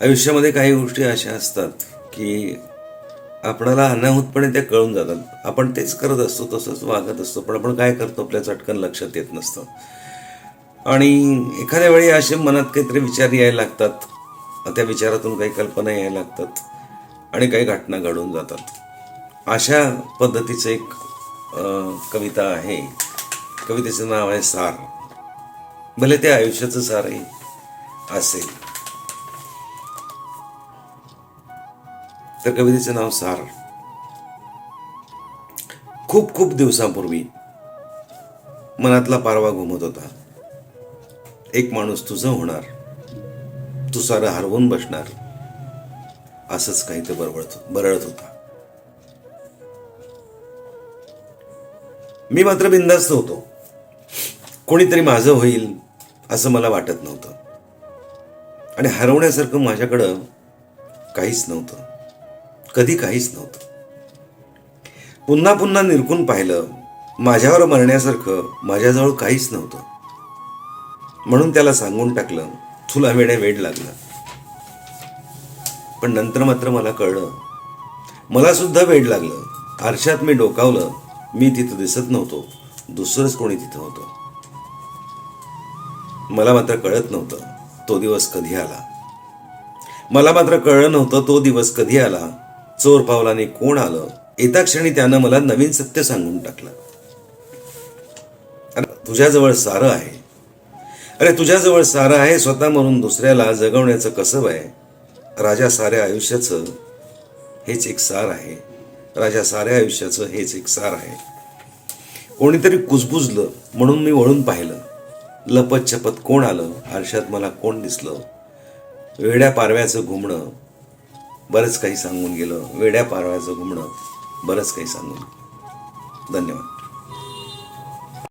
आयुष्यामध्ये काही गोष्टी अशा असतात की आपणाला अनाहूतपणे त्या कळून जातात. आपण तेच करत असतो तसंच वागत असतो पण आपण काय करतो आपल्या चटकन लक्षात येत नसतं. आणि एखाद्या वेळी असे मनात काहीतरी विचार यायला लागतात. त्या विचारातून काही कल्पना यायला लागतात आणि काही घटना घडून जातात. अशा पद्धतीचं एक कविता आहे. कवितेचं नाव आहे सार. भले ते आयुष्याचं सारही असेल. तर कवितेचं नाव सार. खूप खूप दिवसांपूर्वी मनातला पारवा घुमत होता. एक माणूस तुझं होणार तू सारं हरवून बसणार असंच काही ते बरबळत बरळत होता. मी मात्र बिंदास्त होतो. कोणीतरी माझं होईल असं मला वाटत नव्हतं. आणि हरवण्यासारखं माझ्याकडं काहीच नव्हतं. कधी काहीच नव्हतं. पुन्हा पुन्हा निरकून पाहिलं माझ्यावर मरण्यासारखं माझ्याजवळ काहीच नव्हतं. म्हणून त्याला सांगून टाकलं तुला वेड्या वेड लागला. पण नंतर मात्र मला कळलं मला सुद्धा वेड लागलं. आरशात मी डोकावलं मी तिथं दिसत नव्हतो. दुसरंच कोणी तिथं होतं. मला मात्र कळत नव्हतं तो दिवस कधी आला. मला मात्र कळलं नव्हतं तो दिवस कधी आला. चोर पावलाने कोण आलं एका क्षणी त्यानं मला नवीन सत्य सांगून टाकलं. अरे तुझ्याजवळ सारं आहे. अरे तुझ्याजवळ सारं आहे स्वतः म्हणून दुसऱ्याला जगवण्याचं कसब आहे. राजा साऱ्या आयुष्याचं हेच एक सार आहे. राजा साऱ्या आयुष्याचं हेच एक सार आहे. कोणीतरी कुजबुजलं म्हणून मी वळून पाहिलं. लपत छपत कोण आलं आरशात मला कोण दिसलं? वेड्या पारव्याचं घुमणं बरंच काही सांगून गेलं. वेड्या पारव्याचं घुमणं बरंच काही सांगून. धन्यवाद.